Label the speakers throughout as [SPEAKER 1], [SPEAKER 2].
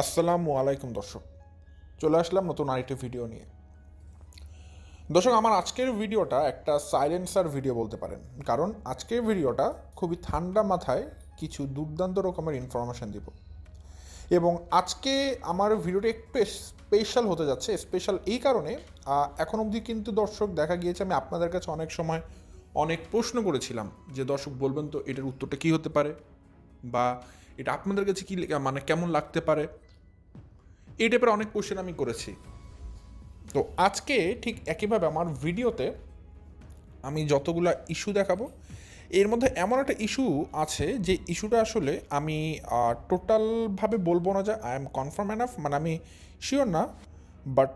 [SPEAKER 1] আসসালামু আলাইকুম দর্শক। চলে আসলাম নতুন আরেকটি ভিডিও নিয়ে। দর্শক, আমার আজকের ভিডিওটা একটা সাইলেন্সার ভিডিও বলতে পারেন। কারণ আজকের ভিডিওটা খুবই ঠান্ডা মাথায় কিছু দুর্দান্ত রকমের ইনফরমেশান দিব। এবং আজকে আমার ভিডিওটা একটু স্পেশাল হতে যাচ্ছে স্পেশাল এই কারণে এখন অবধি কিন্তু দর্শক দেখা গিয়েছে, আমি আপনাদের কাছে অনেক সময় অনেক প্রশ্ন করেছিলাম যে, দর্শক, বলবেন তো এটার উত্তরটা কী হতে পারে? বা এটা আপনাদের কাছে কী মানে কেমন লাগতে পারে? এই টাইপের অনেক কোশ্চেন আমি করেছি। তো আজকে ঠিক একইভাবে আমার ভিডিওতে আমি যতগুলা ইস্যু দেখাবো, এর মধ্যে এমন একটা ইস্যু আছে যে ইস্যুটা আসলে আমি টোটালভাবে বলব না যে আই এম কনফার্ম এনাফ মানে আমি শিওর না বাট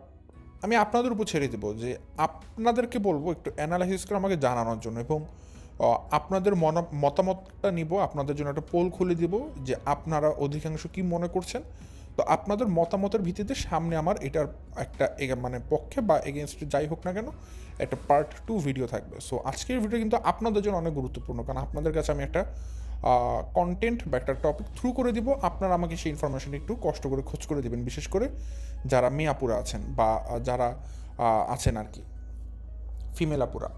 [SPEAKER 1] আমি আপনাদের উপর ছেড়ে দেবো যে আপনাদেরকে বলব একটু অ্যানালাইসিস করে আমাকে জানানোর জন্য এবং আপনাদের মন, মতামতটা নিব, আপনাদের জন্য একটা পোল খুলে দিব যে আপনারা অধিকাংশ কি মনে করছেন। তো আপনাদের মতামতের ভিত্তিতে সামনে আমার এটার একটা মানে পক্ষে বা এগেনস্ট যাই হোক না কেন, একটা পার্ট টু ভিডিও থাকবে। সো আজকের ভিডিও কিন্তু আপনাদের জন্য অনেক গুরুত্বপূর্ণ, কারণ আপনাদের কাছে আমি একটা কন্টেন্ট বা একটা টপিক থ্রু করে দিব। আপনারা আমাকে সেই ইনফরমেশন একটু কষ্ট করে খোঁজ করে দেবেন, বিশেষ করে যারা মেয়াপুরা আছেন বা যারা আছেন আর কি ফিমেল আপুরা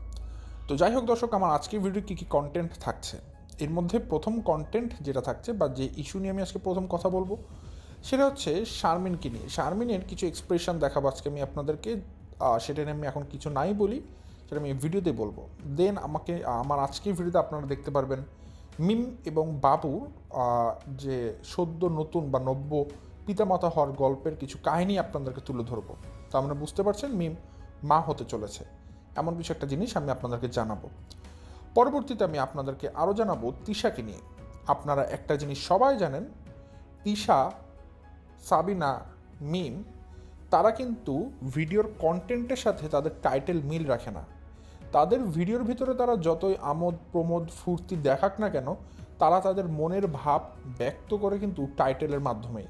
[SPEAKER 1] তো যাই হোক দর্শক, আমার আজকের ভিডিও কী কী কন্টেন্ট থাকছে? এর মধ্যে প্রথম কন্টেন্ট যেটা থাকছে বা যে ইস্যু নিয়ে আমি আজকে প্রথম কথা বলব সেটা হচ্ছে শারমিনকে নিয়ে। শারমিনের কিছু এক্সপ্রেশন দেখাবো আজকে আমি আপনাদেরকে। সেটা নিয়ে আমি এখন কিছু নাই বলি সেটা আমি ভিডিওতে বলব। দেন আমাকে আমার আজকের ভিডিওতে আপনারা দেখতে পারবেন মিম এবং আহ, যে সদ্য নতুন বা নব্য পিতামাতা হওয়ার গল্পের কিছু কাহিনী আপনাদেরকে তুলে ধরবো। তো আমরা বুঝতে পারছেন মিম মা হতে চলেছে। এমন কিছু একটা জিনিস আমি আপনাদেরকে জানাব। পরবর্তীতে আমি আপনাদেরকে আরও জানাব তিশাকে নিয়ে। আপনারা একটা জিনিস সবাই জানেন তিশা সাবিনা মিম, তারা কিন্তু ভিডিওর কন্টেন্টের সাথে তাদের টাইটেল মিল রাখে না। তাদের ভিডিওর ভিতরে তারা যতই আমোদ, প্রমোদ, ফুর্তি দেখাক না কেন, তারা তাদের মনের ভাব ব্যক্ত করে কিন্তু টাইটেলের মাধ্যমেই।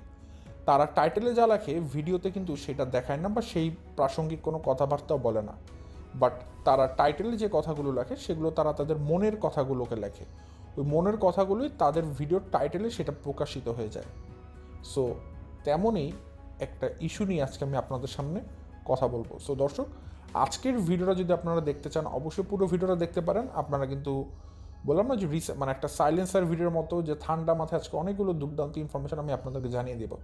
[SPEAKER 1] তারা টাইটেলে যা লেখে, ভিডিওতে কিন্তু সেটা দেখায় না বা সেই প্রাসঙ্গিক কোনো কথাবার্তাও বলে না। বাট তারা টাইটেলে যে কথাগুলো লেখে, সেগুলো তারা তাদের মনের কথাগুলোকে লেখে। ওই মনের কথাগুলোই তাদের ভিডিওর টাইটেলে সেটা প্রকাশিত হয়ে যায়। সো তেমনই একটা ইস্যু নিয়ে আজকে আমি আপনাদের সামনে কথা বলব। সো দর্শক, আজকের ভিডিওটা যদি আপনারা দেখতে চান, অবশ্যই পুরো ভিডিওটা দেখতে পারেন। আপনারা কিন্তু বললাম না যে রিসে মানে একটা সাইলেন্সার ভিডিওর মতো যে ঠান্ডা মাথায় আজকে অনেকগুলো দুর্দান্ত ইনফরমেশন আমি আপনাদেরকে জানিয়ে দেবো।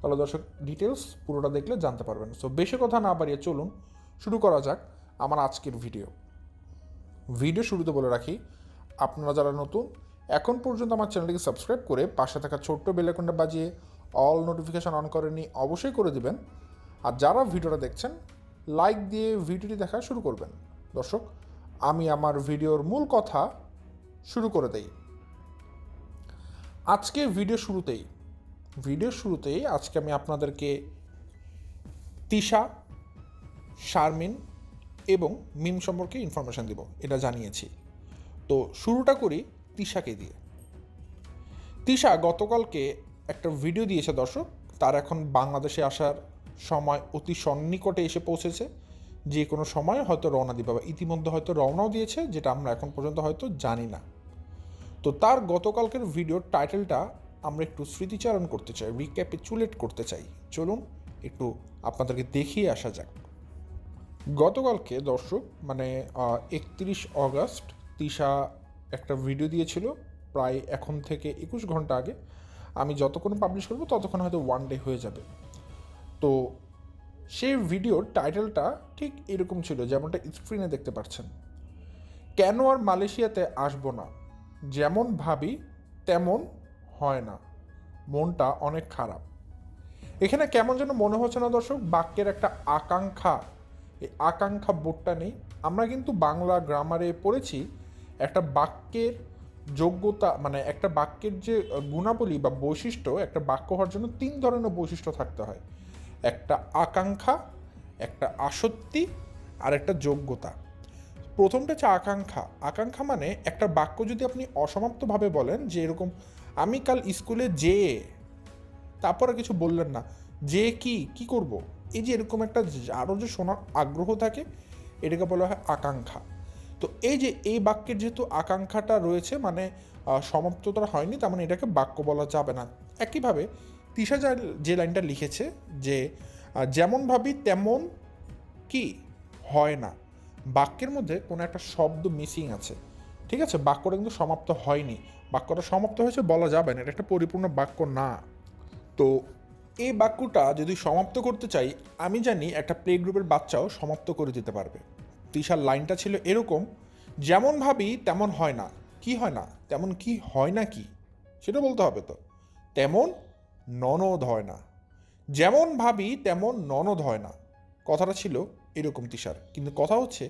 [SPEAKER 1] তাহলে দর্শক ডিটেলস পুরোটা দেখলে জানতে পারবেন। সো বেশি কথা না বাড়িয়ে চলুন, শুরু করা যাক আমার আজকের ভিডিও ভিডিও শুরুতে বলে রাখি, আপনারা যারা নতুন, এখন পর্যন্ত আমার চ্যানেলটিকে সাবস্ক্রাইব করে পাশে থাকা ছোট্ট বেলাইকনটা বাজিয়ে অল নোটিফিকেশন অন করেনি অবশ্যই করে দিবেন। আর যারা ভিডিওটা দেখছেন লাইক দিয়ে ভিডিওটি দেখা শুরু করবেন। দর্শক, আমি আমার ভিডিওর মূল কথা শুরু করে দেই। আজকে ভিডিও শুরুতেই ভিডিও শুরুতেই আজকে আমি আপনাদেরকে তিশা, শারমিন এবং মিম সম্পর্কে ইনফরমেশান দিব, এটা জানিয়েছি। তো শুরুটা করি তিশাকে দিয়ে। তিশা গতকালকে একটা ভিডিও দিয়েছে দর্শক। তার এখন বাংলাদেশে আসার সময় অতি সন্নিকটে এসে পৌঁছেছে। যে কোনো সময় হয়তো রওনা দিবে বা ইতিমধ্যে হয়তো রওনাও দিয়েছে, যেটা আমরা এখন পর্যন্ত হয়তো জানি না। তো তার গতকালকের ভিডিওর টাইটেলটা আমরা একটু স্মৃতিচারণ করতে চাই রিক্যাপিচুলেট করতে চাই। চলুন একটু আপনাদেরকে দেখিয়ে আসা যাক। গতকালকে দর্শক মানে একত্রিশ অগস্ট, তিশা একটা ভিডিও দিয়েছিল, প্রায় এখন থেকে একুশ ঘণ্টা আগে। আমি যতক্ষণ পাবলিশ করব, ততক্ষণ হয়তো ওয়ান ডে হয়ে যাবে। তো সেই ভিডিওর টাইটেলটা ঠিক এরকম ছিল, যেমনটা স্ক্রিনে দেখতে পাচ্ছেন। কেন আর মালয়েশিয়াতে আসব না? যেমন ভাবি, তেমন হয় না। মনটা অনেক খারাপ। এখানে কেমন যেন মনে হচ্ছে না দর্শক, বাক্যের একটা আকাঙ্ক্ষা। এই আকাঙ্ক্ষা বোর্ডটা নেই। আমরা কিন্তু বাংলা গ্রামারে পড়েছি, একটা বাক্যের যোগ্যতা মানে একটা বাক্যের যে গুণাবলী বা বৈশিষ্ট্য, একটা বাক্য হওয়ার জন্য তিন ধরনের বৈশিষ্ট্য থাকতে হয়। একটা আকাঙ্ক্ষা, একটা আসক্তি, আর একটা যোগ্যতা। প্রথমটা হচ্ছে আকাঙ্ক্ষা। আকাঙ্ক্ষা মানে একটা বাক্য যদি আপনি অসমাপ্তভাবে বলেন যে এরকম, আমি কাল স্কুলে যেয়ে তারপরে কিছু বললেন না, যে কি কি করব? এই যে এরকম একটা আরও যে শোনার আগ্রহ থাকে, এটাকে বলা হয় আকাঙ্ক্ষা। তো এই যে এই বাক্যের যেহেতু আকাঙ্ক্ষাটা রয়েছে মানে সমাপ্ততা হয়নি, তার মানে এটাকে বাক্য বলা যাবে না। একইভাবে তিশা যা, যে লাইনটা লিখেছে যে যেমন ভাবি তেমন কি হয় না। বাক্যের মধ্যে কোনো একটা শব্দ মিসিং আছে। ঠিক আছে? বাক্যটা কিন্তু সমাপ্ত হয়নি। বাক্যটা সমাপ্ত হয়েছে বলা যাবে না, এটা একটা পরিপূর্ণ বাক্য না। তো এই বাক্যটা যদি সমাপ্ত করতে চাই, আমি জানি একটা প্লে গ্রুপের বাচ্চাও সমাপ্ত করে দিতে পারবে। তিশার লাইনটা ছিল এরকম, যেমন ভাবি, তেমন হয় না। কি হয় না? তেমন কি হয় না কি? সেটা বলতে হবে তো। তেমন ননদ হয় না। যেমন ভাবি, তেমন ননদ হয় না। কথাটা ছিল এরকম তিশার। কিন্তু কথা হচ্ছে,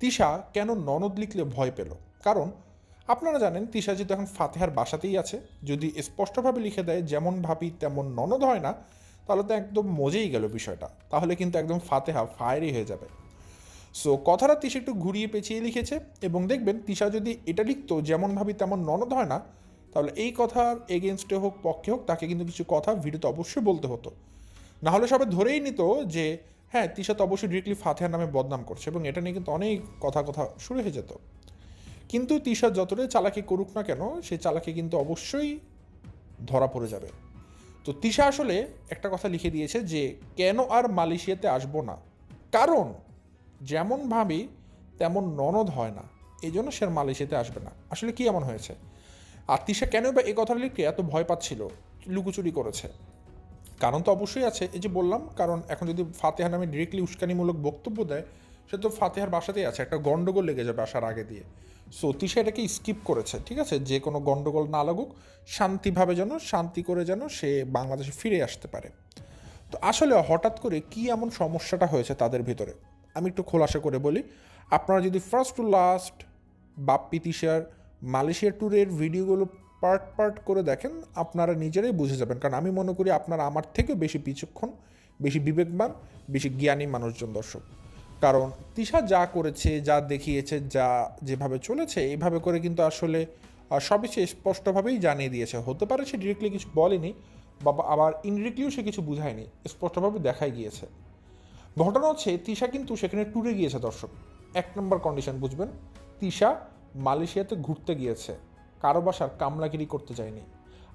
[SPEAKER 1] তিশা কেন ননদ লিখলে ভয় পেল? কারণ আপনারা জানেন, তিশা যেহেতু এখন ফাতেহার বাসাতেই আছে, যদি স্পষ্টভাবে লিখে দেয়, যেমন ভাবি, তেমন ননদ হয় না, তাহলে তো একদম মজেই গেল বিষয়টা। তাহলে কিন্তু একদম ফাতেহা ফায়ারই হয়ে যাবে। সো কথাটা তিশা একটু ঘুরিয়ে পেঁচিয়ে লিখেছে এবং দেখবেন তিশা যদি এটা লিখতো যেমনভাবে তেমন ননদ হয় না, তাহলে এই কথার এগেনস্টে হোক, পক্ষে হোক, তাকে কিন্তু কিছু কথা ভিডিওতে অবশ্যই বলতে হতো। না হলে সবাই ধরেই নিত যে হ্যাঁ তিশা তো অবশ্যই ডিরেক্টলি ফাতেহার নামে বদনাম করছে এবং এটা নিয়ে কিন্তু অনেক কথা কথা শুরু হয়ে যেত। কিন্তু তিশা যতটাই চালাকি করুক না কেন, সে চালাকি কিন্তু অবশ্যই ধরা পড়ে যাবে। তো তিশা আসলে একটা কথা লিখে দিয়েছে যে, কেন আর মালয়েশিয়াতে আসব না? কারণ যেমন ভাবি, তেমন ননদ হয় না। এই জন্য সে মালয়েশিয়াতে আসবে না। আসলে কি এমন হয়েছে? আর তিশা কেন বা এই কথা লিখে এত ভয় পাচ্ছিল, লুকোচুরি করেছে। কারণ তো অবশ্যই আছে, এই যে বললাম, কারণ এখন যদি ফাতেহা নামে ডিরেক্টলি উস্কানিমূলক বক্তব্য দেয়, সে তো ফাতেহার বাসাতেই আছে, একটা গণ্ডগোল লেগে যাবে আসার আগে দিয়ে। সো তিশা এটাকে স্কিপ করেছে, ঠিক আছে? যে কোনো গণ্ডগোল না লাগুক, শান্তিভাবে যেন, শান্তি করে যেন সে বাংলাদেশে ফিরে আসতে পারে। তো আসলে হঠাৎ করে কি এমন সমস্যাটা হয়েছে তাদের ভিতরে? আমি একটু খোলাসা করে বলি, আপনারা যদি ফার্স্ট টু লাস্ট বাপ্পি তিশার মালয়েশিয়া ট্যুরের ভিডিওগুলো পার্ট পার্ট করে দেখেন, আপনারা নিজেরাই বুঝে যাবেন। কারণ আমি মনে করি আপনারা আমার থেকেও বেশি বিচক্ষণ, বেশি বিবেকবান, বেশি জ্ঞানী মানুষজন দর্শক। কারণ তিশা যা করেছে, যা দেখিয়েছে, যা যেভাবে চলেছে এইভাবে করে কিন্তু আসলে সবই সে স্পষ্টভাবেই জানিয়ে দিয়েছে। হতে পারে সে ডিরেক্টলি কিছু বলেনি, বা আবার ইনডিরেক্টলিও সে কিছু বুঝায়নি, স্পষ্টভাবে দেখাই গিয়েছে। ঘটনা হচ্ছে, তিশা কিন্তু সেখানে ট্যুরে গিয়েছে দর্শক। এক নম্বর কন্ডিশন বুঝবেন, তিশা মালয়েশিয়াতে ঘুরতে গিয়েছে। কারও বাসার কামলাগিরি করতে যায়নি।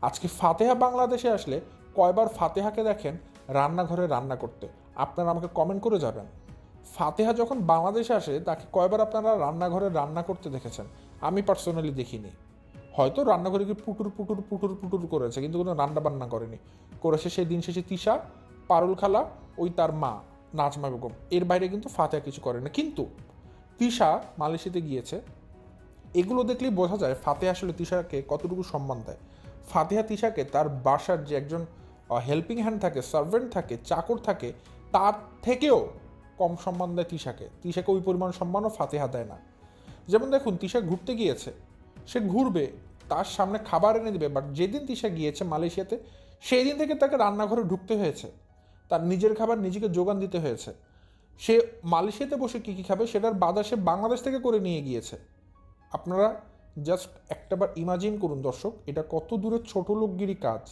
[SPEAKER 1] আজকে ফাতেহা বাংলাদেশে আসলে কয়বার ফাতেহাকে দেখেন রান্নাঘরে রান্না করতে। আপনারা আমাকে কমেন্ট করে যাবেন। ফাতেহা যখন বাংলাদেশে আসে, তাকে কয়বার আপনারা রান্নাঘরে রান্না করতে দেখেছেন? আমি পার্সোনালি দেখিনি। হয়তো রান্নাঘরে গিয়ে পুটুর পুটুর পুটুর পুটুর করেছে, কিন্তু কোনো রান্না বান্না করেনি। করেছে সেই দিন শেষে তিশা, পারুল খালা, ওই তার মা। নাজমা বেগম এর বাইরে কিন্তু ফাতেহা কিছু করে না। কিন্তু তিশা মালয়েশিয়াতে গিয়েছে। এগুলো দেখলেই বোঝা যায় ফাতেহা আসলে তিশাকে কতটুকু সম্মান দেয়। ফাতেহা তিশাকে তার বাসার যে একজন হেল্পিং হ্যান্ড থাকে সার্ভেন্ট থাকে, চাকর থাকে, তার থেকেও কম সম্মান দেয় তিশাকে। তিশাকে ওই পরিমাণ সম্মানও ফাতেহা দেয় না। যেমন দেখুন, তিশা ঘুরতে গিয়েছে। সে ঘুরবে, তার সামনে খাবার এনে দেবে বাট যেদিন তিশা গিয়েছে মালয়েশিয়াতে সেই দিন থেকে তাকে রান্নাঘরে ঢুকতে হয়েছে। তার নিজের খাবার নিজেকে যোগান দিতে হয়েছে। সে মালয়েশিয়াতে বসে কী কী খাবে সেটার বাধা সে বাংলাদেশ থেকে করে নিয়ে গিয়েছে। আপনারা জাস্ট একটাবার ইমাজিন করুন দর্শক, এটা কত দূরে ছোট লোকগিরি কাজ।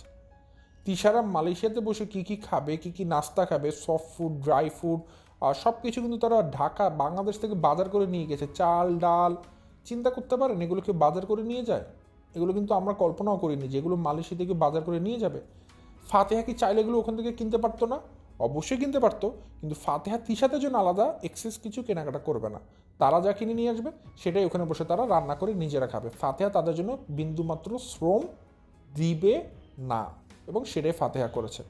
[SPEAKER 1] তিশারা মালয়েশিয়াতে বসে কী কী খাবে, কী কী নাস্তা খাবে সফট ফুড ড্রাই ফুড আর সব কিছু কিন্তু তারা ঢাকা, বাংলাদেশ থেকে বাজার করে নিয়ে গেছে। চাল, ডাল, চিন্তা করতে পারেন এগুলো কেউ বাজার করে নিয়ে যায়? এগুলো কিন্তু আমরা কল্পনাও করিনি যেগুলো মালয়েশিয়া থেকে বাজার করে নিয়ে যাবে। ফাতেহা কি চাইলে এগুলো ওখান থেকে কিনতে পারতো না? অবশ্যই কিনতে পারতো, কিন্তু ফাতেহা তিশাতের জন্য আলাদা এক্সেস কিছু কেনাকাটা করবে না। তারা যা কিনে নিয়ে আসবে, সেটাই ওখানে বসে তারা রান্না করে নিজেরা খাবে। ফাতেহা তাদের জন্য বিন্দুমাত্র শ্রম দিবে না, এবং সেটাই ফাতেহা করেছে।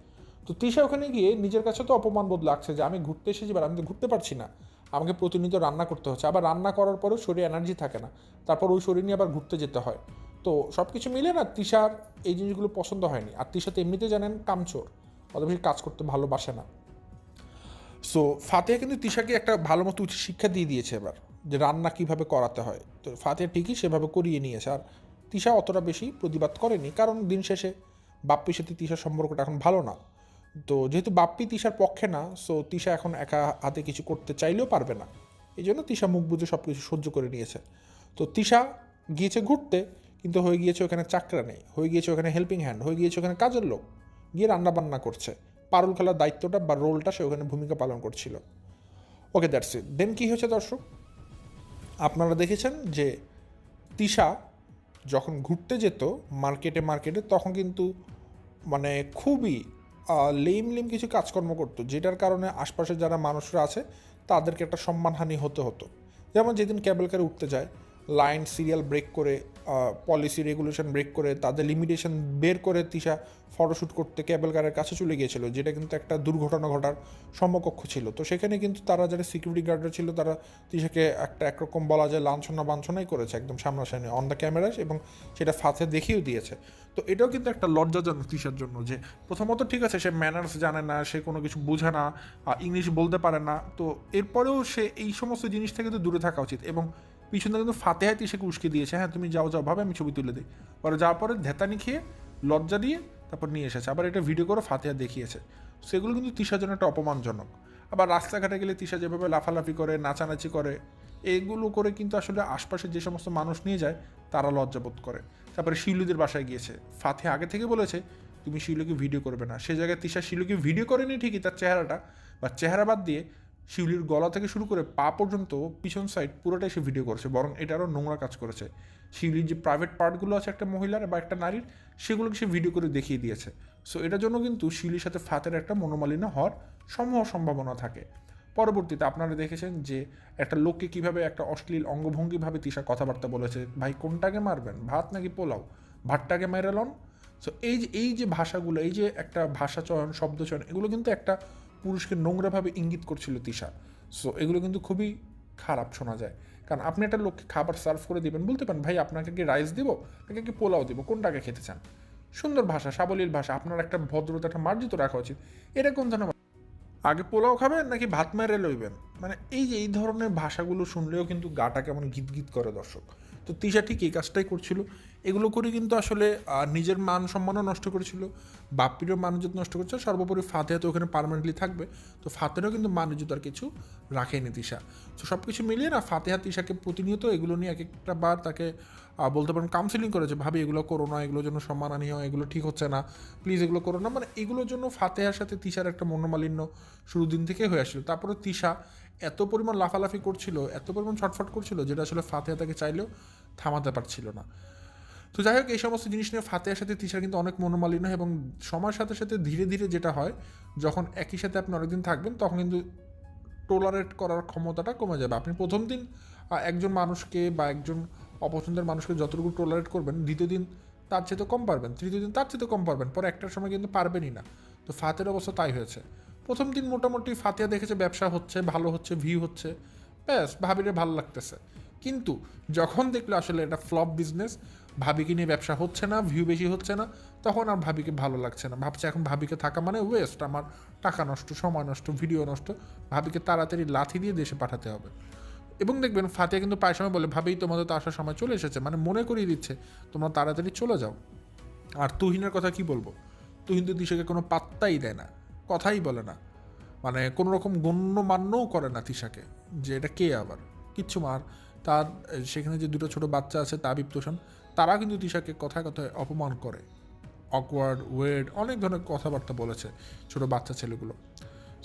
[SPEAKER 1] তো তিশা ওখানে গিয়ে নিজের কাছে তো অপমান বোধ লাগছে যে আমি ঘুরতে এসেছি, এবার আমি তো ঘুরতে পারছি না। আমাকে প্রতিনিয়ত রান্না করতে হচ্ছে, আবার রান্না করার পরেও শরীরে এনার্জি থাকে না। তারপর ওই শরীর নিয়ে আবার ঘুরতে যেতে হয়। তো সব কিছু মিলে না তিশার এই জিনিসগুলো পছন্দ হয়নি। আর তিশা তো এমনিতে জানেন কামচোর। অত বেশি কাজ করতে ভালোবাসে না। সো ফাতেহা কিন্তু তিশাকে একটা ভালো মতো উচিত শিক্ষা দিয়ে দিয়েছে এবার, যে রান্না কীভাবে করাতে হয়। তো ফাতেহা ঠিকই সেভাবে করিয়ে নিয়েছে। আর তিশা অতটা বেশি প্রতিবাদ করেনি, কারণ দিন শেষে বাপ্পির সাথে তিশার সম্পর্কটা এখন ভালো না। তো যেহেতু বাপ্পি তিশার পক্ষে না সো তিশা এখন একা হাতে কিছু করতে চাইলেও পারবে না। এই জন্য তিশা মুখ বুঝে সব কিছু সহ্য করে নিয়েছে। তো তিশা গিয়েছে ঘুরতে কিন্তু হয়ে গিয়েছে ওখানে চাকরা নেই, হয়ে গিয়েছে ওখানে হেল্পিং হ্যান্ড হয়ে গিয়েছে ওখানে কাজের লোক। গিয়ে রান্না বান্না করছে। পারুল খেলার দায়িত্বটা বা রোলটা সে ওখানে ভূমিকা পালন করছিল। ওকে দ্যাটস ইট দেন কী হয়েছে দর্শক? আপনারা দেখেছেন যে তিশা যখন ঘুরতে যেত মার্কেটে মার্কেটে তখন কিন্তু মানে খুবই লেম লেম কিছু কাজকর্ম করতো, যেটার কারণে আশপাশে যারা মানুষরা আছে, তাদেরকে একটা সম্মানহানি হতে হতো। যেমন যেদিন ক্যাবেল কারে উঠতে যায় লাইন সিরিয়াল ব্রেক করে পলিসি রেগুলেশন ব্রেক করে, তাদের লিমিটেশন বের করে তিশা ফটোশ্যুট করতে ক্যাবেল কারের কাছে চলে গিয়েছিল, যেটা কিন্তু একটা দুর্ঘটনা ঘটার সমকক্ষ ছিল। তো সেখানে কিন্তু তারা যারা সিকিউরিটি গার্ডরা ছিল, তারা তিশাকে একটা একরকম বলা যায় লাঞ্ছনা বাঞ্ছনাই করেছে একদম সামনাসামনি অন দ্য ক্যামেরায় এবং সেটা ফাঁথে দেখিয়েও দিয়েছে। তো এটাও কিন্তু একটা লজ্জাজনক তিশার জন্য যে প্রথমত ঠিক আছে, সে ম্যানার্স জানে না, সে কোনো কিছু বোঝে না ইংলিশ বলতে পারে না। তো এরপরেও সে এই সমস্ত জিনিস থেকে তো দূরে থাকা উচিত এবং পিছনে কিন্তু ফাতেহায় তিশাকে উস্কে দিয়েছে। হ্যাঁ তুমি যাও যাও, ভাবে আমি ছবি তুলে দিই। পরে যাওয়ার পরে ধেতানি খেয়ে লজ্জা দিয়ে তারপর নিয়ে এসেছে। আবার এটা ভিডিও করে ফাতেহা দেখিয়েছে। সেগুলো কিন্তু তিশার জন্য একটা অপমানজনক। আবার রাস্তাঘাটে গেলে তিশা যেভাবে লাফালাফি করে, নাচানাচি করে, এগুলো করে কিন্তু আসলে আশপাশে যে সমস্ত মানুষ নিয়ে যায়, তারা লজ্জাবোধ করে। তারপরে শিউলিদের বাসায় গিয়েছে। ফাতে আগে থেকে বলেছে, তুমি শিলুকে ভিডিও করবে না। সে জায়গায় তিশা শিলুকে ভিডিও করেনি ঠিকই, তার চেহারাটা। বা চেহারা বাদ দিয়ে শিউলির গলা থেকে শুরু করে পা পর্যন্ত পিছন সাইড পুরোটাই সে ভিডিও করেছে, বরং এটা আরও নোংরা কাজ করেছে। শিউলির যে প্রাইভেট পার্টগুলো আছে একটা মহিলার বা একটা নারীর, সেগুলোকে সে ভিডিও করে দেখিয়ে দিয়েছে। সো এটার জন্য কিন্তু শিউলির সাথে ফাতের একটা মনোমালিন্য হওয়ার সমূহ সম্ভাবনা থাকে। পরবর্তীতে আপনারা দেখেছেন যে একটা লোককে কীভাবে একটা অশ্লীল অঙ্গভঙ্গিভাবে তিশা কথাবার্তা বলেছে, ভাই, কোনটাকে মারবেন, ভাত নাকি পোলাও? ভাতটাকে মেরে লন? সো এই যে এই যে ভাষাগুলো, এই যে একটা ভাষা চয়ন শব্দ চয়ন এগুলো কিন্তু একটা পুরুষকে নোংরাভাবে ইঙ্গিত করছিল তিশা। সো এগুলো কিন্তু খুবই খারাপ শোনা যায়। কারণ আপনি একটা লোককে খাবার সার্ভ করে দিবেন, বলতে পারেন, ভাই, আপনাকে কি রাইস দেবো? নাকি কি পোলাও দিব? কোনটাকে খেতে চান? সুন্দর ভাষা, সাবলীল ভাষা, আপনার একটা ভদ্রতা, একটা মার্জিত রাখা উচিত। এটা কোন ধরনের আগে পোলাও খাবেন নাকি ভাত মেরে লইবেন? মানে এই যে, এই ধরনের ভাষাগুলো শুনলেও কিন্তু গাটা কেমন গীত গীত করে দর্শক। তো তিশা ঠিক এই কাজটাই করছিল। এগুলো করে কিন্তু আসলে নিজের মান সম্মানও নষ্ট করেছিল, বাপ্পিরও মানজত নষ্ট করছে সর্বোপরি ফাতেহা তো ওখানে পার্মানেন্টলি থাকবে, তো ফাতেরও কিন্তু মানজত আর কিছু রাখেনি তিশা। তো সব কিছু মিলিয়ে না ফাতেহা তিশাকে প্রতিনিয়ত এগুলো নিয়ে এক একটা বার তাকে বলতে পারেন কাউন্সিলিং করেছে, ভাবি, এগুলো করো না, এগুলোর জন্য সম্মানহানি হয় এগুলো ঠিক হচ্ছে না প্লিজ এগুলো করো না। মানে এগুলোর জন্য ফাতেহার সাথে তিশার একটা মনোমালিন্য শুরু দিন থেকে হয়ে আসছিল। তারপরে তিশা এত পরিমাণ লাফালাফি করছিল, এত পরিমাণ ছটফট করছিল, যেটা আসলে ফাতেহা তাকে চাইলেও থামাতে পারছিল না। তো যাই হোক, এই সমস্ত জিনিস নিয়ে ফাতেহার সাথে তিশার কিন্তু অনেক মনোমালিন্য হয় এবং সময়ের সাথে সাথে ধীরে ধীরে যেটা হয়, যখন একই সাথে আপনি অনেকদিন থাকবেন, তখন কিন্তু টোলারেট করার ক্ষমতাটা কমে যাবে। আপনি প্রথম দিন একজন মানুষকে বা একজন অপছন্দের মানুষকে যতটুকু টোলারেট করবেন, দ্বিতীয় দিন তার চেয়ে তো কম পারবেন, তৃতীয় দিন তার চেয়ে তো কম পারবেন, পরে একটার সময় কিন্তু পারবেনই না। তো ফাতের অবস্থা তাই হয়েছে। প্রথম দিন মোটামুটি ফাতিয়া দেখেছে ব্যবসা হচ্ছে, ভালো হচ্ছে ভিউ হচ্ছে। ব্যাস, ভাবিরে ভালো লাগতেছে। কিন্তু যখন দেখল আসলে এটা ফ্লপ বিজনেস ভাবিকে নিয়ে ব্যবসা হচ্ছে না ভিউ বেশি হচ্ছে না, তখন আর ভাবিকে ভালো লাগছে না। ভাবছে এখন ভাবিকে থাকা মানে ওয়েস্ট আমার টাকা নষ্ট, সময় নষ্ট ভিডিও নষ্ট, ভাবিকে তাড়াতাড়ি লাথি দিয়ে দেশে পাঠাতে হবে। এবং দেখবেন ফাতিয়া কিন্তু প্রায় সময় বলে ভাবেই তোমাদের তো আসার সময় চলে এসেছে। মানে মনে করিয়ে দিচ্ছে, তোমরা তাড়াতাড়ি চলে যাও। আর তুহিনের কথা কি বলব? তুহিন তো তিশাকে কোনো পাত্তাই দেয় না। কথাই বলে না। মানে কোনো রকম গণ্যমান্যও করে না তিশাকে যে এটা কে আবার? কিচ্ছু মার তার, সেখানে যে দুটো ছোট বাচ্চা আছে, তাবিব তোষণ তারা কিন্তু তিশাকে কথায় কথায় অপমান করে। অকওয়ার্ড ওয়েড অনেক ধরনের কথাবার্তা বলেছে ছোট বাচ্চা ছেলেগুলো।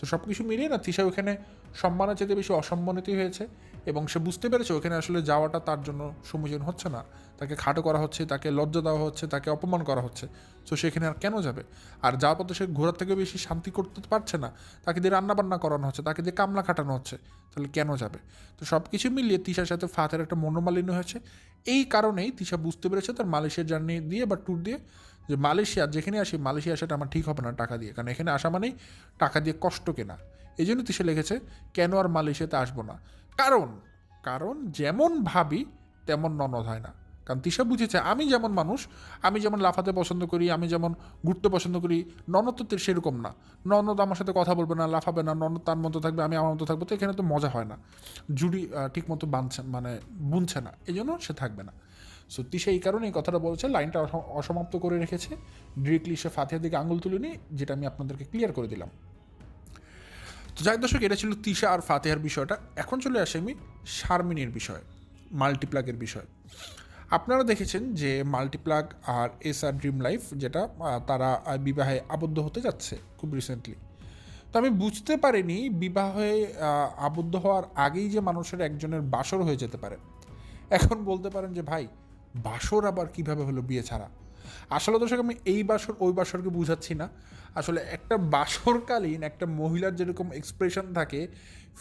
[SPEAKER 1] তো সব কিছু মিলিয়ে না তিশা ওখানে সম্মানের চাইতে বেশি অসম্মানিতই হয়েছে এবং সে বুঝতে পেরেছে ওখানে আসলে যাওয়াটা তার জন্য সমীচীন হচ্ছে না। তাকে খাটো করা হচ্ছে, তাকে লজ্জা দেওয়া হচ্ছে, তাকে অপমান করা হচ্ছে। তো সেখানে আর কেন যাবে? আর যাওয়ার পথে সে ঘোরার থেকে বেশি শান্তি করতে পারছে না। তাকে দিয়ে রান্নাবান্না করানো হচ্ছে, তাকে দিয়ে কামলা খাটানো হচ্ছে। তাহলে কেন যাবে? তো সব কিছু মিলিয়ে তিশার সাথে ফাতের একটা মনোমালিন্য হয়েছে। এই কারণেই তিশা বুঝতে পেরেছে তার মালয়েশিয়ার জার্নি দিয়ে বা ট্যুর দিয়ে যে মালয়েশিয়া যেখানে আসি, মালয়েশিয়া আসাটা আমার ঠিক হবে না টাকা দিয়ে। কারণ এখানে আসা মানেই টাকা দিয়ে কষ্ট কেনা। এই জন্য তিশা লিখেছে, কেন আর মালয়েশিয়াতে আসব না? কারণ কারণ যেমন ভাবি, তেমন ননদ হয় না। কারণ তিশা বুঝেছে, আমি যেমন মানুষ, আমি যেমন লাফাতে পছন্দ করি, আমি যেমন ঘুরতে পছন্দ করি, ননদ তো সেরকম না। ননদ আমার সাথে কথা বলবে না, লাফাবে না, ননদ তার মতো থাকবে, আমি আমার মতো থাকব। তো এখানে তো মজা হয় না। জুড়ি ঠিক মতো বাঁধছে মানে বুনছে না। এই জন্য সে থাকবে না। সো এই কারণে এই কথাটা বলছে, লাইনটা অসমাপ্ত করে রেখেছে। ডিরেক্টলি সে ফাতিহার দিকে আঙুল তুলে নিয়ে, যেটা আমি আপনাদেরকে ক্লিয়ার করে দিলাম। তো যাই দর্শক, এটা ছিল তিশা আর ফাতেহার বিষয়টা। এখন চলে আসি আমি শারমিনের বিষয় মাল্টিপ্লাগের বিষয়। আপনারা দেখেছেন যে মাল্টিপ্লাগ আর এস আর ড্রিম লাইফ যেটা তারা বিবাহে আবদ্ধ হতে যাচ্ছে খুব রিসেন্টলি তো আমি বুঝতে পারিনি বিবাহে আবদ্ধ হওয়ার আগেই যে মানুষের একজনের বাসর হয়ে যেতে পারে। এখন বলতে পারেন যে, ভাই বাসর আবার কীভাবে হলো বিয়ে ছাড়া? আসলে দর্শক, আমি এই বাসর, ওই বাসরকে বুঝাচ্ছি না। আসলে একটা বাসরকালীন একটা মহিলার যেরকম এক্সপ্রেশন থাকে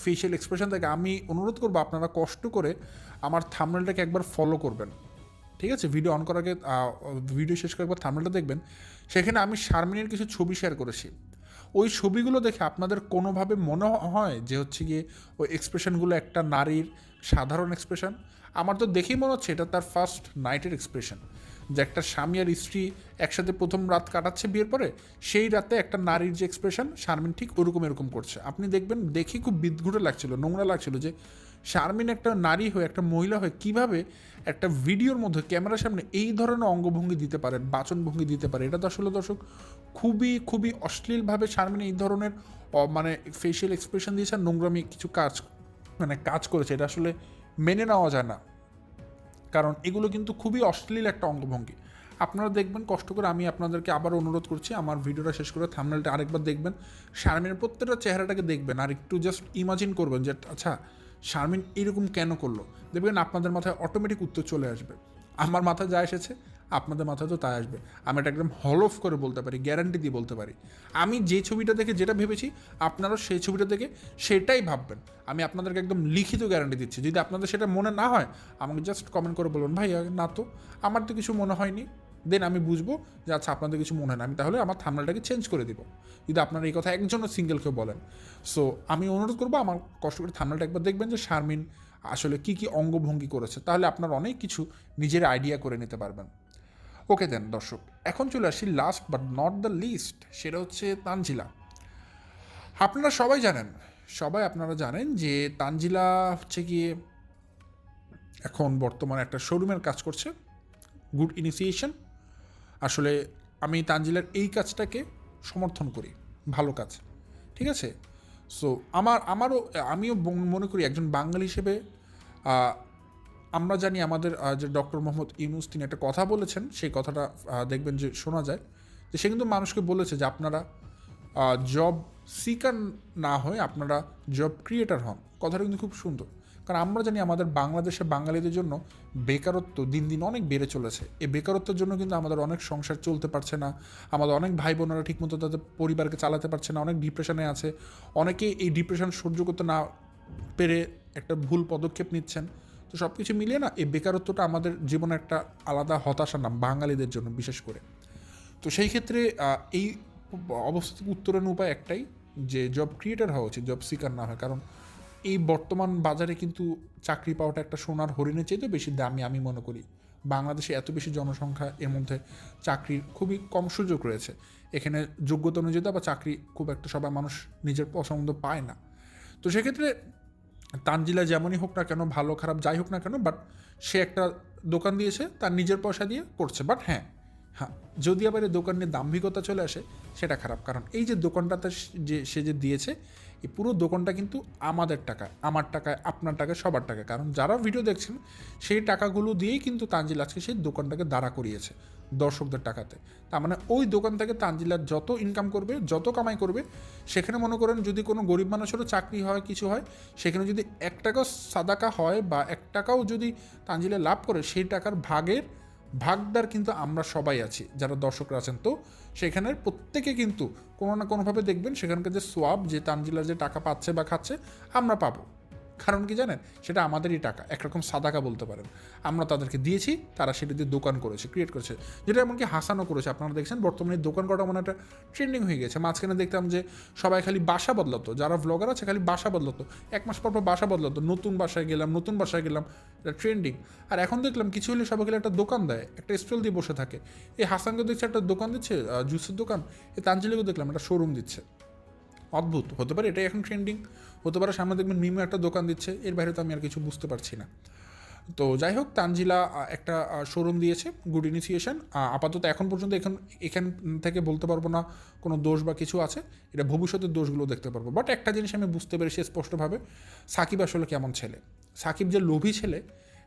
[SPEAKER 1] ফেশিয়াল এক্সপ্রেশন থাকে, আমি অনুরোধ করব আপনারা কষ্ট করে আমার থামনেলটাকে একবার ফলো করবেন। ঠিক আছে? ভিডিও অন করার আগে ভিডিও শেষ করে একবার থামনেলটা দেখবেন। সেখানে আমি শারমিনের কিছু ছবি শেয়ার করেছি। ওই ছবিগুলো দেখে আপনাদের কোনোভাবে মনে হয় যে হচ্ছে গিয়ে ওই এক্সপ্রেশনগুলো একটা নারীর সাধারণ এক্সপ্রেশন আমার তো দেখেই মনে হচ্ছে এটা তার ফার্স্ট নাইটের এক্সপ্রেশন যে একটা স্বামী আর স্ত্রী একসাথে প্রথম রাত কাটাচ্ছে বিয়ের পরে, সেই রাতে একটা নারীর যে এক্সপ্রেশন শারমিন ঠিক ওরকম এরকম করছে। আপনি দেখবেন, দেখে খুব বিদঘুটে লাগছিল, নোংরা লাগছিল যে শারমিন একটা নারী হয়ে, একটা মহিলা হয়ে কীভাবে একটা ভিডিওর মধ্যে ক্যামেরার সামনে এই ধরনের অঙ্গভঙ্গি দিতে পারেন, বাচনভঙ্গি দিতে পারে, এটা তো আসলে দর্শক খুবই খুবই অশ্লীলভাবে শারমিন এই ধরনের মানে ফেশিয়াল এক্সপ্রেশন দিয়েছে নোংরামি কিছু কাজ মানে কাজ করেছে। এটা আসলে মেনে নেওয়া যায় না। কারণ এগুলো কিন্তু খুবই অশ্লীল একটা অঙ্গভঙ্গি। আপনারা দেখবেন, কষ্ট করে আমি আপনাদেরকে আবার অনুরোধ করছি, আমার ভিডিওটা শেষ করে থামনেলটা আরেকবার দেখবেন। শারমিনের প্রত্যেকটা চেহারাটাকে দেখবেন আর একটু জাস্ট ইমাজিন করবেন যে আচ্ছা শারমিন এরকম কেন করল? দেখবেন আপনাদের মাথায় অটোমেটিক উত্তর চলে আসবে। আমার মাথায় যা এসেছে আপনাদের মাথায় তো তাই আসবে। আমি এটা একদম হলফ করে বলতে পারি গ্যারান্টি দিয়ে বলতে পারি। আমি যে ছবিটা দেখে যেটা ভেবেছি, আপনারাও সেই ছবিটা দেখে সেটাই ভাববেন। আমি আপনাদেরকে একদম লিখিত গ্যারান্টি দিচ্ছি। যদি আপনাদের সেটা মনে না হয়, আমাকে জাস্ট কমেন্ট করে বলুন, ভাই না তো, আমার তো কিছু মনে হয়নি। দেন আমি বুঝব যে আচ্ছা আপনাদের কিছু মনে হয় না। আমি তাহলে আমার থামলাটাকে চেঞ্জ করে দিব। যদি আপনারা এই কথা একজনও সিঙ্গেল কেউ বলেন। সো আমি অনুরোধ করব, আমার কষ্ট করে থামলাটা একবার দেখবেন যে শারমিন আসলে কি কি অঙ্গভঙ্গি করেছে। তাহলে আপনার অনেক কিছু নিজের আইডিয়া করে নিতে পারবেন। ওকে দেন দর্শক। এখন চলে আসি last but not the least সেটা হচ্ছে তানজিলা। আপনারা সবাই জানেন, সবাই আপনারা জানেন যে তানজিলা হচ্ছে গিয়ে এখন বর্তমানে একটা শোরুমের কাজ করছে গুড ইনিশিয়েশন আসলে আমি তানজিলার এই কাজটাকে সমর্থন করি, ভালো কাজ, ঠিক আছে? সো আমার, আমারও, আমিও মনে করি একজন বাঙালি হিসেবে আমরা জানি আমাদের যে ডক্টর মোহাম্মদ ইউনুস তিনি একটা কথা বলেছেন, সেই কথাটা দেখবেন যে শোনা যায়। যে সে কিন্তু মানুষকে বলেছে যে আপনারা জব সিকার না হয়ে আপনারা জব ক্রিয়েটার হন। কথাটা কিন্তু খুব সুন্দর। কারণ আমরা জানি আমাদের বাংলাদেশে বাঙালিদের জন্য বেকারত্ব দিন দিন অনেক বেড়ে চলেছে। এই বেকারত্বের জন্য কিন্তু আমাদের অনেক সংসার চলতে পারছে না। আমাদের অনেক ভাই বোনেরা ঠিকমতো তাদের পরিবারকে চালাতে পারছে না। অনেক ডিপ্রেশনে আছে। অনেকে এই ডিপ্রেশন সহ্য করতে না পেরে একটা ভুল পদক্ষেপ নিচ্ছেন। তো সব কিছু মিলিয়ে না এই বেকারত্বটা আমাদের জীবনে একটা আলাদা হতাশা নাম বাঙালিদের জন্য বিশেষ করে। তো সেই ক্ষেত্রে এই অবস্থা থেকে উত্তরণের উপায় একটাই যে জব ক্রিয়েটার হওয়া উচিত জব সিকার না হয় কারণ এই বর্তমান বাজারে কিন্তু চাকরি পাওয়াটা একটা সোনার হরিণের চাইতে বেশি দামি আমি মনে করি। বাংলাদেশে এত বেশি জনসংখ্যা, এর মধ্যে চাকরির খুবই কম সুযোগ রয়েছে। এখানে যোগ্যতা অনুযায়ী বা চাকরি খুব একটা সবাই মানুষ নিজের পছন্দ পায় না। তো সেক্ষেত্রে তানজিলা যেমনই হোক না কেন, ভালো খারাপ যাই হোক না কেন বাট সে একটা দোকান দিয়েছে, তার নিজের পয়সা দিয়ে করছে বাট হ্যাঁ হ্যাঁ যদি আবার এই দোকান নিয়ে দাম্ভিকতা চলে আসে, সেটা খারাপ। কারণ এই যে দোকানটাতে যে, সে যে দিয়েছে এই পুরো দোকানটা কিন্তু আমাদের টাকায় আমার টাকায় আপনার টাকায় সবার টাকায় কারণ যারা ভিডিও দেখছেন, সেই টাকাগুলো দিয়েই কিন্তু তানজিল আজকে সেই দোকানটাকে দাঁড়া করিয়েছে দর্শকদের টাকাতে। তার মানে ওই দোকান থেকে তানজিলার যত ইনকাম করবে, যত কামাই করবে, সেখানে মনে করেন যদি কোনো গরিব মানুষেরও চাকরি হয়, কিছু হয়, সেখানে যদি এক টাকাও সাদাকা হয় বা এক টাকাও যদি তানজিলা লাভ করে, সেই টাকার ভাগের ভাগদার কিন্তু আমরা সবাই আছি, যারা দর্শকরা আছেন। তো সেখানের প্রত্যেকে কিন্তু কোনো না কোনোভাবে দেখবেন সেখানকার যে সোয়াব, যে তানজিলার যে টাকা পাচ্ছে বা খাচ্ছে, আমরা পাবো। কারণ কি জানেন? সেটা আমাদেরই টাকা। একরকম সাদাকা বলতে পারেন। আমরা তাদেরকে দিয়েছি, তারা সেটা দিয়ে দোকান করেছে ক্রিয়েট করেছে। যেটা এমনকি হাসানও করেছে। আপনারা দেখছেন, বর্তমানে দোকান করাটা মানে একটা ট্রেন্ডিং হয়ে গেছে। মাঝখানে দেখতাম যে সবাই খালি বাসা বদলাতো। যারা ব্লগার আছে খালি বাসা বদলাতো। এক মাস পর পর বাসা বদলাতো। নতুন বাসায় গেলাম, নতুন বাসায় গেলাম। এটা ট্রেন্ডিং আর এখন দেখলাম কিছু হলে সবাই গেলে একটা দোকান দেয়। একটা স্টল দিয়ে বসে থাকে। এই হাসানকে দেখছে একটা দোকান দিচ্ছে জুসের দোকান। এই তাঞ্জলিকেও দেখলাম একটা শোরুম দিচ্ছে। অদ্ভুত, হতে পারে এটাই এখন ট্রেন্ডিং হতে পারে সামনে দেখবেন মিমো একটা দোকান দিচ্ছে, এর বাইরে তো আমি আর কিছু বুঝতে পারছি না। তো যাই হোক, তানজিলা একটা শোরুম দিয়েছে গুড ইনিশিয়েশন আপাতত এখন পর্যন্ত এখন, এখান থেকে বলতে পারব না কোনো দোষ বা কিছু আছে, এটা ভবিষ্যতের দোষগুলো দেখতে পারব। বাট একটা জিনিস আমি বুঝতে পেরেছি স্পষ্টভাবে, সাকিব আসলে কেমন ছেলে? সাকিব যে লোভী ছেলে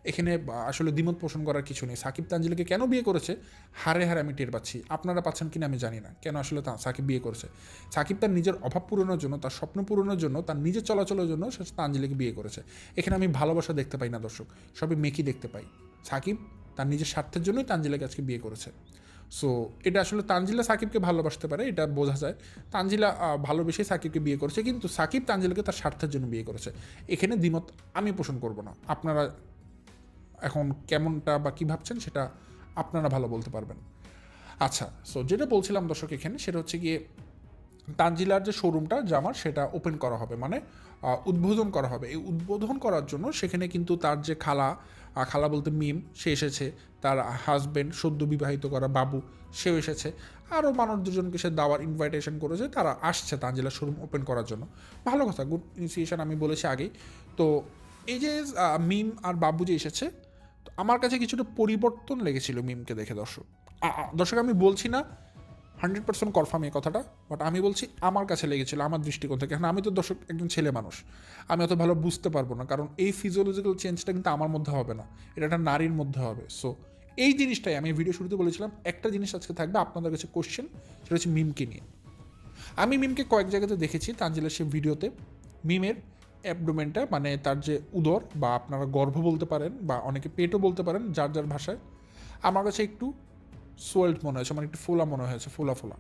[SPEAKER 1] এখানে আসলে দ্বিমত পোষণ করার কিছু নেই। সাকিব তানজিলাকে কেন বিয়ে করেছে? হারে হারে আমি টের পাচ্ছি। আপনারা পাচ্ছেন কিনা আমি জানি না। কেন আসলে তা সাকিব বিয়ে করেছে? সাকিব তার নিজের অভাব পূরণের জন্য তার স্বপ্ন পূরণের জন্য তার নিজের চলাচলের জন্য সে তানজিলাকে বিয়ে করেছে। এখানে আমি ভালোবাসা দেখতে পাই না দর্শক। সবই মেকি দেখতে পাই। সাকিব তার নিজের স্বার্থের জন্যই তানজিলাকে আজকে বিয়ে করেছে। সো এটা আসলে তানজিলা সাকিবকে ভালোবাসতে পারে এটা বোঝা যায়। তানজিলা আহ, ভালোবেসে সাকিবকে বিয়ে করেছে কিন্তু সাকিব তানজিলাকে তার স্বার্থের জন্য বিয়ে করেছে। এখানে দ্বিমত আমি পোষণ করব না। আপনারা এখন কেমনটা বা কী ভাবছেন সেটা আপনারা ভালো বলতে পারবেন। আচ্ছা সো যেটা বলছিলাম দর্শক এখানে সেটা হচ্ছে গিয়ে তানজিলার যে শোরুমটা জামার সেটা ওপেন করা হবে মানে উদ্বোধন করা হবে। এই উদ্বোধন করার জন্য সেখানে কিন্তু তার যে খালা খালা বলতে মিম, সে এসেছে। তার হাজব্যান্ড সদ্য বিবাহিত করা বাবু, সেও এসেছে। আরও মানুষ দুজনকে সে দাওয়ার ইনভাইটেশন করেছে, তারা আসছে তানজিলার শোরুম ওপেন করার জন্য। ভালো কথা গুড ইনিশিয়েশন আমি বলেছি আগেই। তো এই যে মিম আর বাবু যে এসেছে আমার কাছে কিছুটা পরিবর্তন লেগেছিল মিমকে দেখে দর্শক। দর্শক, আমি বলছি না হান্ড্রেড পার্সেন্ট কনফার্ম এই কথাটা বাট আমি বলছি আমার কাছে লেগেছিল, আমার দৃষ্টিকোণ থেকে। এখন আমি তো দর্শক একজন ছেলে মানুষ, আমি অত ভালো বুঝতে পারব না, কারণ এই ফিজিওলজিক্যাল চেঞ্জটা কিন্তু আমার মধ্যে হবে না, এটা একটা নারীর মধ্যে হবে। সো এই জিনিসটাই আমি ভিডিও শুরুতে বলেছিলাম, একটা জিনিস আজকে থাকবে আপনাদের কাছে কোশ্চেন সেটা হচ্ছে মিমকে নিয়ে। আমি মিমকে কয়েক জায়গাতে দেখেছি, তানজিলের সে ভিডিওতে মিমের অ্যাবডোমেনটা মানে তার যে উদর, বা আপনারা গর্ভ বলতে পারেন, বা অনেকে পেটও বলতে পারেন, যার যার ভাষায়, আমার কাছে একটু সোয়েল্ড মনে হয়েছে মানে একটু ফোলা মনে হয়েছে, ফোলা ফোলা।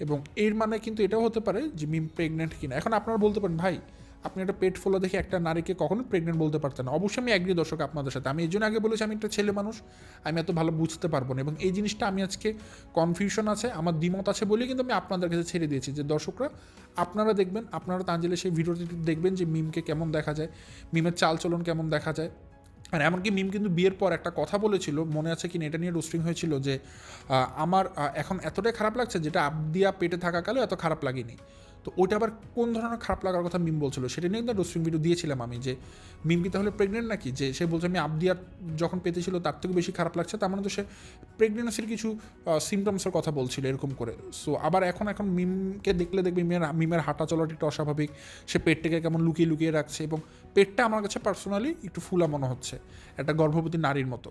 [SPEAKER 1] এবং এর মানে কিন্তু এটাও হতে পারে যে মিম প্রেগনেন্ট কিনা। এখন আপনারা বলতে পারেন, ভাই আপনি একটা পেট ফোলা দেখে একটা নারীকে কখনো প্রেগনেন্ট বলতে পারতেন না। অবশ্যই আমি একই দর্শক আপনাদের সাথে। আমি এই জন্য আগে বলেছি আমি একটা ছেলে মানুষ, আমি এত ভালো বুঝতে পারব না। এবং এই জিনিসটা আমি আজকে কনফিউশন আছে, আমার দ্বিমত আছে বলেই কিন্তু আমি আপনাদের কাছে ছেড়ে দিয়েছি যে দর্শকরা, আপনারা দেখবেন, আপনারা তাঞ্জেলে সেই ভিডিওটি দেখবেন যে মিমকে কেমন দেখা যায় মিমের চালচলন কেমন দেখা যায়। আর এমনকি মিম কিন্তু বিয়ের পর একটা কথা বলেছিল, মনে আছে কিনা এটা নিয়ে রোস্টিং হয়েছিল যে আমার এখন এতটাই খারাপ লাগছে যেটা আবদিয়া পেটে থাকাকালেও এত খারাপ লাগেনি। তো ওইটা আবার কোন ধরনের খারাপ লাগার কথা মিম বলছিল? সেটা নিয়ে কিন্তু রোস্টিং ভিডিও দিয়েছিলাম আমি যে, মিম কি তাহলে প্রেগনেন্ট নাকি? যে সে বলছে আমি আবদিয়ার যখন পেতেছিল তার থেকে বেশি খারাপ লাগছে, তার মানে তো সে প্রেগনেন্সির কিছু সিমটমসের কথা বলছিল এরকম করে। সো আবার এখন এখন মিমকে দেখলে দেখবে মিমের মিমের হাঁটা চলাটা একটু অস্বাভাবিক, সে পেটটাকে কেমন লুকিয়ে লুকিয়ে রাখছে এবং পেটটা আমার কাছে পার্সোনালি একটু ফুলা মনে হচ্ছে, একটা গর্ভবতী নারীর মতো।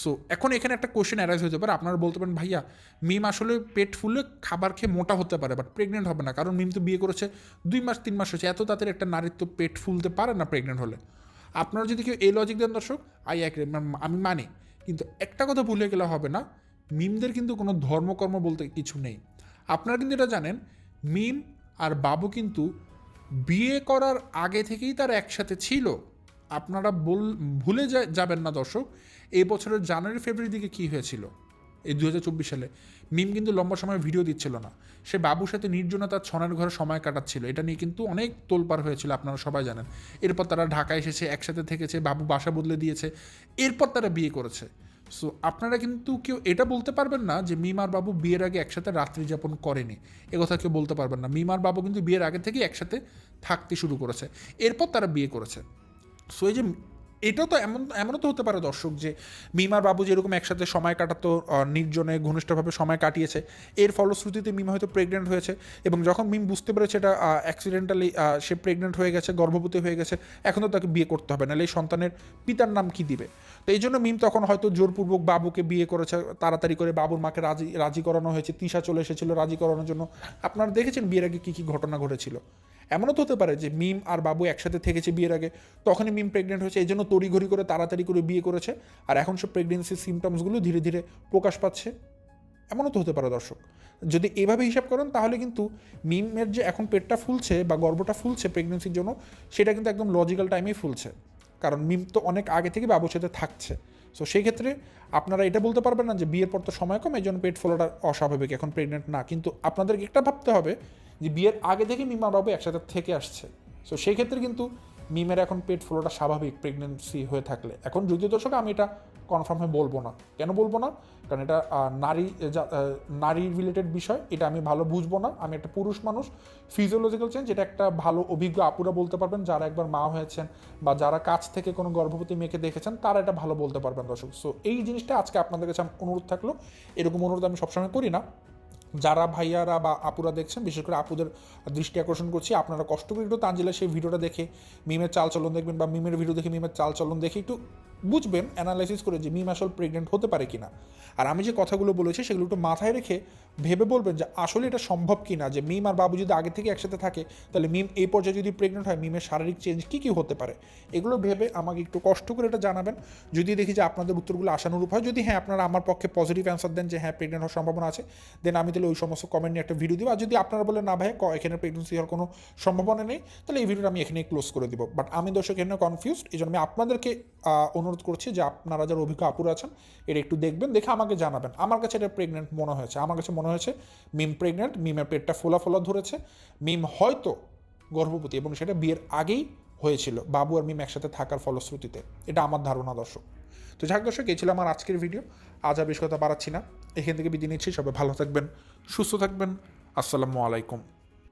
[SPEAKER 1] সো এখন এখানে একটা কোশ্চেন অ্যারাইজ হতে পারে আপনারা বলতে পারেন, ভাইয়া মিম আসলে পেট ফুলে খাবার খেয়ে মোটা হতে পারে বাট প্রেগনেন্ট হবে না। কারণ মিম তো বিয়ে করেছে দুই মাস, তিন মাস হয়েছে। এত তাদের একটা নারীর তো পেট ফুলতে পারে না প্রেগনেন্ট হলে। আপনারা যদি কেউ এই লজিক দেন দর্শক আই অ্যাগ্রি আমি মানি। কিন্তু একটা কথা ভুলে গেলে হবে না মিমদের কিন্তু কোনো ধর্মকর্ম বলতে কিছু নেই। আপনারা কিন্তু এটা জানেন মিম আর বাবু কিন্তু বিয়ে করার আগে থেকেই তার একসাথে ছিল। আপনারা বল, ভুলে যাবেন না দর্শক। এই বছরের জানুয়ারি ফেব্রুয়ারি দিকে কী হয়েছিল? এই দু হাজার চব্বিশ সালে। মিম কিন্তু লম্বা সময় ভিডিও দিচ্ছিল না। সে বাবুর সাথে নির্জনতার ছনের ঘরে সময় কাটাচ্ছিল। এটা নিয়ে কিন্তু অনেক তোলপার হয়েছিল, আপনারা সবাই জানেন। এরপর তারা ঢাকা এসেছে, একসাথে থেকেছে, বাবু বাসা বদলে দিয়েছে। এরপর তারা বিয়ে করেছে। সো, আপনারা কিন্তু কেউ এটা বলতে পারবেন না যে মিমার বাবু বিয়ের আগে একসাথে রাত্রি যাপন করেনি। কথা কেউ বলতে পারবেন না। মিমার বাবু কিন্তু বিয়ের আগে থেকে একসাথে থাকতে শুরু করেছে। এরপর তারা বিয়ে করেছে। সো, এই যে এটাও তো এমন, এমনও তো হতে পারে দর্শক যে মিমার বাবু যেরকম একসাথে সময় কাটাতো নির্জনে ঘনিষ্ঠভাবে সময় কাটিয়েছে, এর ফলশ্রুতিতে মিমা হয়তো প্রেগনেন্ট হয়েছে এবং যখন মিম বুঝতে পেরেছে এটা অ্যাক্সিডেন্টালি সে প্রেগনেন্ট হয়ে গেছে, গর্ভবতী হয়ে গেছে এখন তো তাকে বিয়ে করতে হবে, নাহলে এই সন্তানের পিতার নাম কি দিবে? তো এই জন্য মিম তখন হয়তো জোরপূর্বক বাবুকে বিয়ে করেছে, তাড়াতাড়ি করে বাবুর মাকে রাজি রাজি করানো হয়েছে, তিশা চলে এসেছিল রাজি করানোর জন্য। আপনারা দেখেছেন বিয়ের আগে কী কী ঘটনা ঘটেছিল? এমনও তো হতে পারে যে মিম আর বাবু একসাথে থেকেছে বিয়ের আগে। তখনই মিম প্রেগনেন্ট হয়েছে, এই জন্য তড়িঘড়ি করে, তাড়াতাড়ি করে বিয়ে করেছে। আর এখন সব প্রেগনেন্সির সিমটমসগুলো ধীরে ধীরে প্রকাশ পাচ্ছে। এমনও তো হতে পারে দর্শক। যদি এভাবে হিসাব করেন, তাহলে কিন্তু মিমের যে এখন পেটটা ফুলছে বা গর্ভটা ফুলছে প্রেগনেন্সির জন্য, সেটা কিন্তু একদম লজিক্যাল টাইমেই ফুলছে। কারণ মিম তো অনেক আগে থেকে বাবুর সাথে থাকছে। সো সেই ক্ষেত্রে আপনারা এটা বলতে পারবেন না যে বিয়ের পর তো সময় কম, এই জন্য পেট ফোলাটা অস্বাভাবিক, এখন প্রেগনেন্ট না। কিন্তু আপনাদেরকে একটা ভাবতে হবে যে বিয়ের আগে থেকে মিমা বাবু একসাথে থেকে আসছে। সো সেই ক্ষেত্রে কিন্তু মিমের এখন পেট ফ্লোটা স্বাভাবিক প্রেগনেন্সি হয়ে থাকলে। এখন যদিও দর্শক, আমি এটা কনফার্ম হয়ে বলব না। কেন বলব না? কারণ এটা নারী নারী রিলেটেড বিষয়, এটা আমি ভালো বুঝব না। আমি একটা পুরুষ মানুষ ফিজিওলজিক্যাল চেঞ্জ এটা একটা ভালো অভিজ্ঞ আপুরা বলতে পারবেন, যারা একবার মা হয়েছেন বা যারা কাছ থেকে কোনো গর্ভবতী মেয়েকে দেখেছেন, তারা এটা ভালো বলতে পারবেন দর্শক। সো এই জিনিসটা আজকে আপনাদের কাছে অনুরোধ থাকল। এরকম অনুরোধ আমি সবসময় করি না। যারা ভাইয়ারা বা আপুরা দেখছেন, বিশেষ করে আপুদের দৃষ্টি আকর্ষণ করছি, আপনারা কষ্ট করে একটু তানজিলা সেই ভিডিওটা দেখে, মিমের চালচলন দেখবেন বা মিমের ভিডিও দেখে মিমের চালচলন দেখে একটু বুঝবেন অ্যানালাইসিস করে যে মিম আসলে প্রেগনেন্ট হতে পারে কি না আর আমি যে কথাগুলো বলেছি সেগুলো একটু মাথায় রেখে ভেবে বলবেন যে আসলে এটা সম্ভব কি না যে মিম আর বাবু যদি আগে থেকে একসাথে থাকে তাহলে মিম এই পর্যায়ে যদি প্রেগনেন্ট হয় মিমের শারীরিক চেঞ্জ কী কী হতে পারে? এগুলো ভেবে আমাকে একটু কষ্ট করে এটা জানাবেন। যদি দেখি যে আপনাদের উত্তরগুলো আশানুরূপ হয় যদি হ্যাঁ আপনারা আমার পক্ষে পজিটিভ অ্যান্সার দেন যে হ্যাঁ প্রেগনেন্ট হওয়ার সম্ভাবনা আছে দেন আমি তাহলে ওই সমস্ত কমেন্ট নিয়ে একটা ভিডিও দিব। আর যদি আপনারা বলেন না ভাই এখানে প্রেগনেন্সি হওয়ার কোনো সম্ভাবনা নেই তাহলে এই ভিডিওটা আমি এখানে ক্লোজ করে দিব। বাট আমি দর্শক এখানে কনফিউজড এই জন্য আমি আপনাদেরকে আহ, অনুরোধ করছি যে আপনারা যারা অভিজ্ঞ আপুরা আছেন, এটা একটু দেখবেন, দেখে আমাকে জানাবেন। আমার কাছে এটা প্রেগনেন্ট মনে হয়েছে। আমার কাছে মনে হয়েছে মিম প্রেগনেন্ট মিমের পেটটা ফোলা ফোলা ধরেছে। মিম হয়তো গর্ভবতী এবং সেটা বিয়ের আগেই হয়েছিল, বাবু আর মিম একসাথে থাকার ফলশ্রুতিতে। এটা আমার ধারণা দর্শক। তো যাক দর্শক, এই ছিল আমার আজকের ভিডিও আজ আর বেশ কথা বাড়াচ্ছি না। এখান থেকে বিদায় নিচ্ছি। সবাই ভালো থাকবেন, সুস্থ থাকবেন। আসসালামু আলাইকুম।